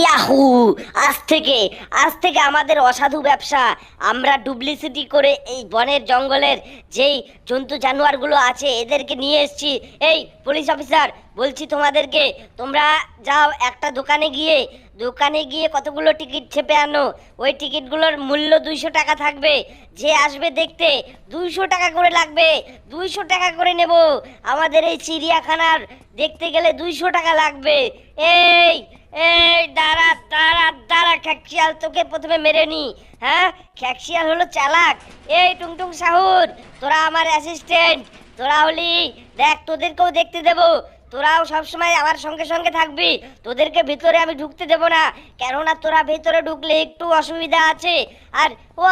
Yahoo! আজ থেকে আজ থেকে আমাদের অসাধু ব্যবসা। আমরা ডুপ্লিসিটি করে এই বনের জঙ্গলের যেই জন্তু জানোয়ারগুলো আছে, এদেরকে নিয়ে এসেছি। এই পুলিশ অফিসার বলছি তোমাদেরকে, তোমরা যাও একটা দোকানে গিয়ে দোকানে গিয়ে কতগুলো টিকিট ছেপে আনো। ওই টিকিটগুলোর মূল্য দুইশো টাকা থাকবে। যে আসবে দেখতে, দুইশো টাকা করে লাগবে। দুইশো টাকা করে নেব। আমাদের এই চিড়িয়াখানার দেখতে গেলে দুইশো টাকা লাগবে। এই এই, দাঁড়া দাঁড়া দাঁড়া, খ্যাকশিয়াল, তোকে প্রথমে মেরে নি। হ্যাঁ? খ্যাকশিয়াল হলো চালাক। এই, টুংটুং সাহুর, তোরা আমার অ্যাসিস্ট্যান্ট তোরা হলি, দেখ, তোদেরকেও দেখতে দেবো। তোরাও সবসময় আমার সঙ্গে সঙ্গে থাকবি। তোদেরকে ভিতরে আমি ঢুকতে দেবো না। কেননা তোরা ভিতরে ঢুকলে একটু অসুবিধা আছে। আর ও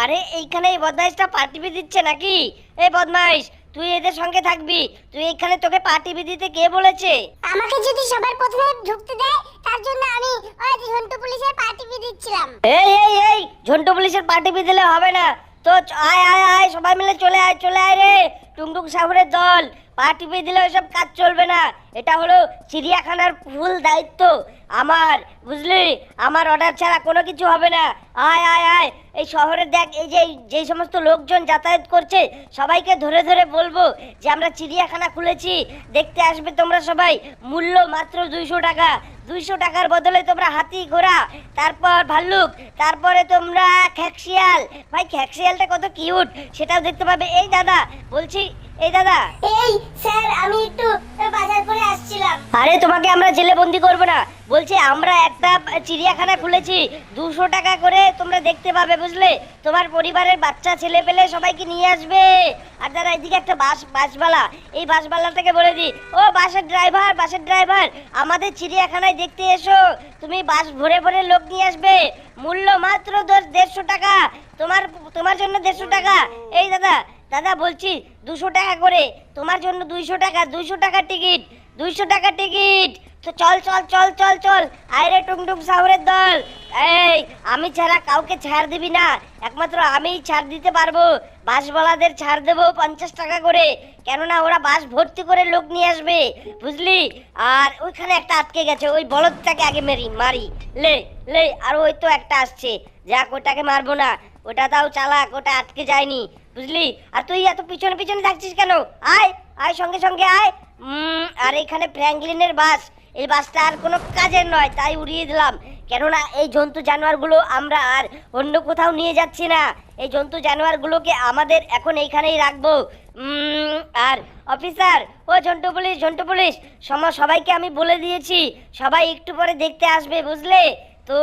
আরে এইখানে এই বদমাইশটা পার্টিপি দিচ্ছে নাকি? এই বদমাইশ তুই এদের সঙ্গে থাকবি। তুই এখানে তোকে পার্টিপি দিতে কে বলেছে? আমাকে যদি সবার প্রথমে ঢুকতে দেয় তার জন্য আমি ওই ঝন্টু পুলিশের পার্টি দিচ্ছিলাম। এই এই এই ঝন্টু পুলিশের পার্টিপি দিলে হবে না। তো আয় আয় আয় সবাই মিলে চলে আয় চলে আয় রে। টুংটুং সাহুরের দল। পার্টিপি দিলে ওইসব কাজ চলবে না। এটা হলো চিড়িয়াখানার ফুল দায়িত্ব আমার, বুঝলি? আমার অর্ডার ছাড়া কোনো কিছু হবে না। আয় আয় আয়। এই শহরে দেখ, এই যে, যেই সমস্ত লোকজন যাতায়াত করছে, সবাইকে ধরে ধরে বলব যে আমরা চিড়িয়াখানা খুলেছি। দেখতে আসবে তোমরা সবাই। মূল্য মাত্র দুইশো টাকা। দুইশো টাকার বদলে তোমরা হাতি, ঘোড়া, তারপর ভাল্লুক, তারপরে তোমরা খ্যাকশিয়াল। ভাই, খ্যাকশিয়ালটা কত কিউট সেটাও দেখতে পাবে। এই দাদা, বলছি এই দাদা। এই স্যার আমি একটু বাজার করে আসছিলাম। আরে তোমাকে আমরা জেলে বন্দি করব না। বলছি আমরা একটা চিড়িয়াখানা খুলেছি। দুশো টাকা করে তোমরা দেখতে পাবে বুঝলে? তোমার পরিবারের বাচ্চা ছেলে পেলে সবাইকে নিয়ে আসবে। আর দাদা এদিকে একটা বাস বাসবালা এই বাসবালাটাকে বলে দি ও বাসের ড্রাইভার বাসের ড্রাইভার আমাদের চিড়িয়াখানায় দেখতে এসো। তুমি বাস ভরে ভরে লোক নিয়ে আসবে। মূল্য মাত্র দেড়শো টাকা। তোমার তোমার জন্য দেড়শো টাকা। এই দাদা দাদা বলছি দুশো টাকা করে। তোমার জন্য দুইশো টাকা দুইশো টাকার টিকিট দুইশো টাকা টিকিট। তো চল চল চল চল চল। আইরে টুংটুং সাহরের দল। এই, আমি ছাড়া কাউকে ছাড় দিবি না। একমাত্র আমিই ছাড় দিতে পারব। বাসওয়ালাদের ছাড় দেবো পঞ্চাশ টাকা করে। কেননা ওরা বাস ভর্তি করে লোক নিয়ে আসবে। বুঝলি? আর ওইখানে একটা আটকে গেছে। ওই বলদটাকে আগে মেরি, মারি। লে লে, আর ওই তো একটা আসছে। যাক, ওটাকে মারবো না। ওটা তাও চালাক, ওটা আটকে যায়নি। বুঝলি? আর তুই এত পিছনে পিছনে থাকছিস কেন? আয় আয় সঙ্গে সঙ্গে, আয়। আর এখানে ফ্র্যাঙ্কলিনের বাস। এই বাসটা আর কোনো কাজের নয়, তাই উড়িয়ে দিলাম। কেননা এই জন্তু জানোয়ারগুলো আমরা আর অন্য কোথাও নিয়ে যাচ্ছি না। এই জন্তু জানোয়ারগুলোকে আমাদের এখন এইখানেই রাখব। আর অফিসার, ও ঝন্টু পুলিশ ঝন্টু পুলিশ সম সবাইকে আমি বলে দিয়েছি। সবাই একটু পরে দেখতে আসবে, বুঝলে? তো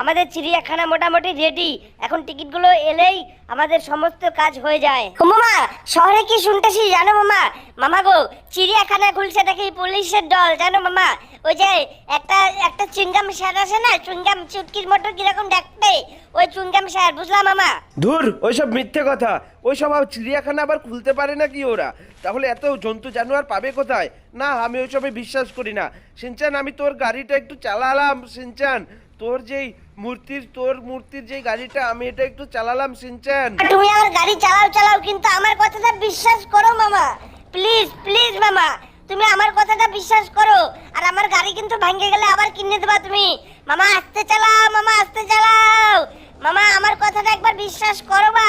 আমাদের চিড়িয়াখানা মোটামুটি রেডি এখন টিকিটগুলো এলেই আমাদের সমস্ত কাজ হয়ে যায়। ও মামা শহরে কি শুনতেছি জানো মামা মামা গো চিড়িয়াখানা খুলছে দেখি পুলিশের দল জানো মামা। ওই যে একটা একটা চুঙ্গাম স্যার আছে না চুঙ্গাম চুটকির মতো কীরকম দেখতে। ওই চুঙ্গাম স্যার বুঝলাম মামা? ধুর ওইসব মিথ্যে কথা। ওইসব চিড়িয়াখানা আবার খুলতে পারে না কি ওরা? তাহলে এত জন্তু জানোয়ার পাবে কোথায়? না, আমি ওইসবে বিশ্বাস করি না। সিনচান আমি তোর গাড়িটা একটু চালালাম সিনচান তোর যেই মূর্তির, তোর মূর্তির যেই গাড়িটা, আমি এটা একটু চালালাম সিনচান তুমি আমার গাড়ি চালাও চালাও, কিন্তু আমার কথাটা বিশ্বাস করো, মামা। প্লিজ প্লিজ, মামা। তুমি আমার কথাটা বিশ্বাস করো। আর আমার গাড়ি কিন্তু ভেঙে গেলে আবার কিনে দেবা তুমি। মামা, আস্তে চালাও, মামা, আস্তে চালাও। মামা, আমার কথাটা একবার বিশ্বাস করো বা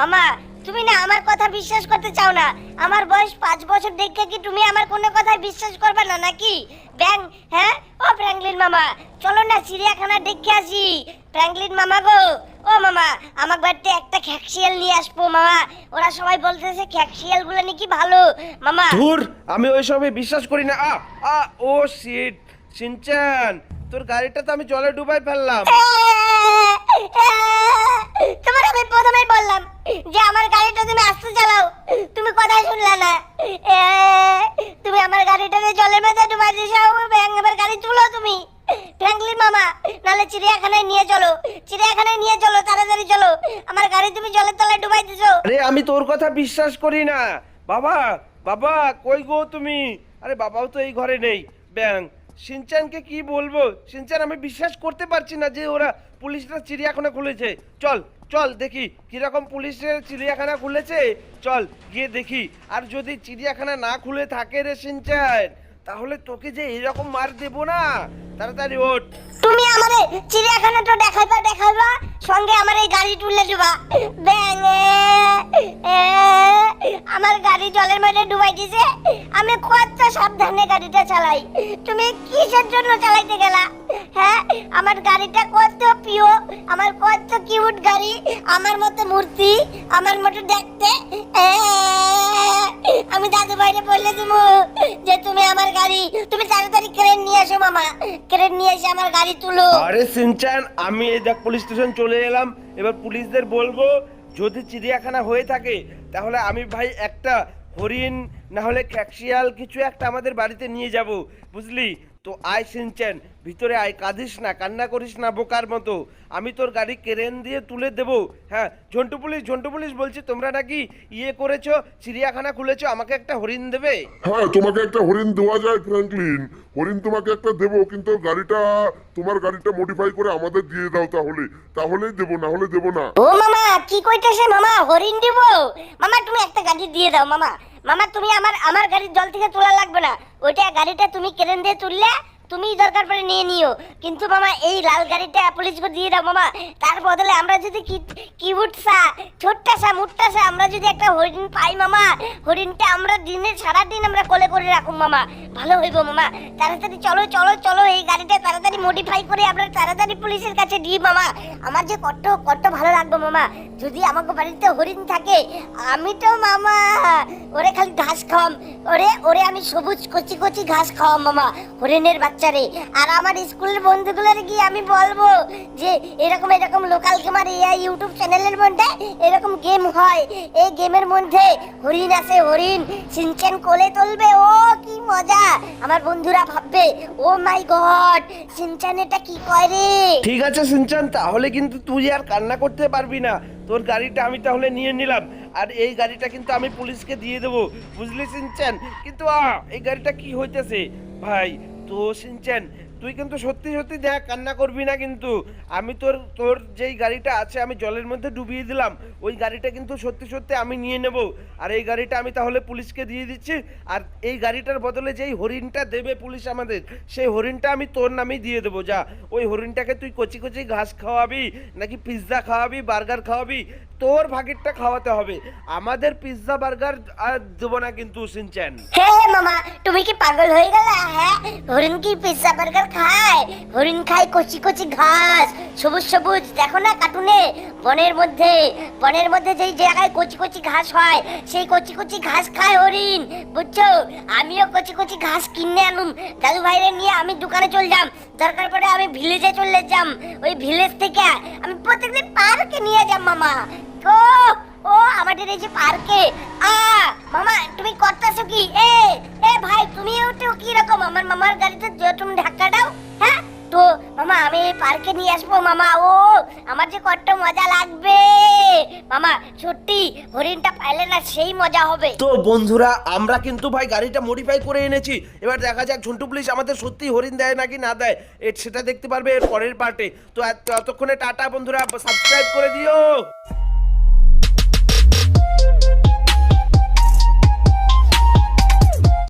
মামা তুমি না আমার কথা বিশ্বাস করতে চাও না? আমার বয়স পাঁচ বছর দেখে কি তুমি আমার কোনো কথায় বিশ্বাস করবে না নাকি? ব্যাং হ্যাঁ? ও ফ্র্যাঙ্কলিন মামা চলো না চিড়িয়াখানা দেখে আসি। ফ্র্যাঙ্কলিন মামা গো ও মামা আমার বাড়িতে একটা খ্যাকশিয়াল নিয়ে আসব মামা। ওরা সবাই বলতেছে খ্যাকশিয়ালগুলো নাকি ভালো। মামা ধুর আমি ওইসবে বিশ্বাস করি না। আ আ ও সিট সিনচান তোর গাড়িটা তো আমি জলে ডুবাই ফেললাম। তোমার আমি প্রথমেই বললাম যে আমার গাড়িটা তুমি আস্তে চালাও। তুমি কথাই শুনলে না। তুমি আমার গাড়িটাকে জলের মধ্যে ডুবাই দিয়েছ এবার গাড়ি তুলো তুমি। ফ্র্যাঙ্কলিন মামা, নাহলে চিড়িয়াখানায় নিয়ে চলো। চিড়িয়াখানায় নিয়ে চলো, তাড়াতাড়ি চলো। আমার গাড়ি তুমি জলের তলায় ডুবাই দিছো। আরে, আমি তোর কথা বিশ্বাস করি না। বাবা বাবা, কই গো তুমি? আরে, বাবাও তো এই ঘরে নেই। ব্যাং সিনচানকে কি বলব? সিনচান আমি বিশ্বাস করতে পারছি না যে ওরা পুলিশরা চিড়িয়াখানা খুলেছে। চল। চল দেখি কীরকম পুলিশের চিড়িয়াখানা খুলেছে। চল গিয়ে দেখি। আর যদি চিড়িয়াখানা না খুলে থাকে রে সিনচান তাহলে তোকে যে এরকম মার দেবো না। তাড়াতাড়ি ওঠ। তুমি আমারে চিড়িয়াখানা তো দেখাইবা দেখাইবা, সঙ্গে আমার এই গাড়ি তুলে দিবা। ব্যাং আমার গাড়ি জলের মধ্যে ডুবাই দিছে। আমি কত সাবধানে গাড়িটা চালাই। তুমি কিসের জন্য চালাইতে গেলা? হ্যাঁ আমার গাড়িটা কত প্রিয়, আমার কত কিউট গাড়ি, আমার মতো মূর্তি, আমার মতো দেখতে। আমি দাদু বাইরে বললে তুমি যে, তুমি আমার গাড়ি, তুমি তাড়াতাড়ি ক্রেন নিয়ে আসো মামা। ক্রেন নিয়ে এসে আমার গাড়ি তুলো। আরে সিনচান, আমি এই দেখ পুলিশ স্টেশন চলে এলাম। এবার পুলিশদের বলব, যদি চিড়িয়াখানা হয়ে থাকে, তাহলে আমি ভাই একটা হরিণ না হলে ক্যাকশিয়াল কিছু একটা আমাদের বাড়িতে নিয়ে যাব বুঝলি? তো আয় সিনচান ভিতরে আয় কাঁদিস না কান্না করিস না বোকার মতো। আমি তোর গাড়ি কেরেন দিয়ে তুলে দেব হ্যাঁ? ঝন্টু পুলিশ ঝন্টু পুলিশ বলছি তোমরা নাকি ইয়ে করেছ চিড়িয়াখানা খুলেছো আমাকে একটা হরিণ দেবে? হ্যাঁ তোমাকে একটা হরিণ দেওয়া যায় ফ্র্যাঙ্কলিন হরিণ তোমাকে একটা দেবো কিন্তু গাড়িটা তোমার গাড়িটা মডিফাই করে আমাদের দিয়ে দাও তাহলে। তাহলেই দেবো না হলে দেবো না। ও মামা কি কইতেছে মামা? হরিণ দিব? মামা তুমি একটা গাড়ি দিয়ে দাও মামা। মামা, তুমি আমার আমার গাড়ির জল থেকে তোলা লাগবে না। ওইটা গাড়িটা তুমি কেরেন দিয়ে তুললে তুমি দরকার পড়ে নিয়ে নিও। কিন্তু মামা, এই লাল গাড়িটা পুলিশকে দিয়ে দাও মামা। তার বদলে আমরা যদি কি কিউটসা ছোট্টাসা মুট্টাসা আমরা যদি একটা হরিণ পাই মামা। হরিণটা আমরা দিনে সারা দিন আমরা কোলে করে রাখুন মামা। ভালো হইব মামা। তাড়াতাড়ি চলো চলো চলো, এই গাড়িটা তাড়াতাড়ি মডিফাই করে আমরা তাড়াতাড়ি পুলিশের কাছে দিই মামা। আমার যে কত কত ভালো লাগবে মামা। যদি আমাকে বাড়িতে হরিণ থাকে, আমি তো মামা, ওরে খালি ঘাস খাওয়াম। ওরে ওরে আমি সবুজ কচি কচি ঘাস খাওয়াম মামা। হরিণের বাচ্চারে। আর আমার স্কুলের বন্ধুগুলোর গিয়ে আমি বলব যে, এরকম এরকম লোকাল গেমার এই ইউটিউব চ্যানেলের মধ্যে এরকম গেম হয়। এই গেমের মধ্যে হরিণ আছে, হরিণ। সিনচেন কোলে তুলবে, ও কি মজা। আমার বন্ধুরা ভাববে, ও মাই গড সিনচেন এটা কি করে? রে ঠিক আছে সিনচান তাহলে কিন্তু তুই আর কান্না করতে পারবি না। তোর গাড়িটা আমি তাহলে নিয়ে নিলাম। আর এই গাড়িটা কিন্তু আমি পুলিশকে দিয়ে দেবো। বুঝলি সিনচান কিন্তু আ এই গাড়িটা কি হইতেছে? ভাই তো সিনচান তুই কিন্তু সত্যি সত্যি দেখ, কান্না করবি না কিন্তু। আমি তোর তোর যেই গাড়িটা আছে, আমি জলের মধ্যে ডুবিয়ে দিলাম। ওই গাড়িটা কিন্তু সত্যি সত্যি আমি নিয়ে নেব। আর এই গাড়িটা আমি তাহলে পুলিশকে দিয়ে দিচ্ছি। আর এই গাড়িটার বদলে যেই হরিণটা দেবে পুলিশ আমাদের, সেই হরিণটা আমি তোর নামেই দিয়ে দেবো, যা। ওই হরিণটাকে তুই কচি কচি ঘাস খাওয়াবি, নাকি পিৎজা খাওয়াবি, বার্গার খাওয়াবি, তোর ভাগেরটা খাওয়াতে হবে। আমাদের পিৎজা, বার্গার আর দেবো না কিন্তু, সিনচ্যান। হে হে মামা, তুমি কি পাগল হয়ে গেলা? হ্যাঁ হরিণ কি পিৎজা, বার্গার খায়। হরিণ খায় কচি কচি ঘাস। সবুজ সবুজ, দেখো না কার্টুনে? বনের মধ্যে বনের মধ্যে যেই জায়গায় কচি কচি ঘাস হয়, সেই কচি কচি ঘাস খায় হরিণ। বুঝছ? আমিও কচি কচি ঘাস কিনে আনুম। দাদু ভাইরে নিয়ে আমি দোকানে চল যাম। দরকার পড়ে আমি ভিলেজে চলে যাম। ওই ভিলেজ থেকে আমি প্রত্যেকদিন পার্কে নিয়ে যাম, মামা। ও ও আমাদের এই যে পার্কে। আ, মামা, তুমি করতেছো কি? এ এ ভাই, তুমিও তো কি রকম আমার মামার গাড়িতে তুমি মামা, আমি পার্কে নিয়ে আসব মামা। ও, আমার যে কত মজা লাগবে। মামা, সত্যি, হরিণটা পাইলে না সেই মজা হবে। তো বন্ধুরা, আমরা কিন্তু ভাই গাড়িটা মডিফাই করে এনেছি। এবার দেখা যাক, ঝন্টু পুলিশ আমাদের সত্যি হরিণ দেয় নাকি না দেয়। এ, সেটা দেখতে পারবে এর পরের পার্টে তো এতক্ষণে টাটা বন্ধুরা সাবস্ক্রাইব করে দিও।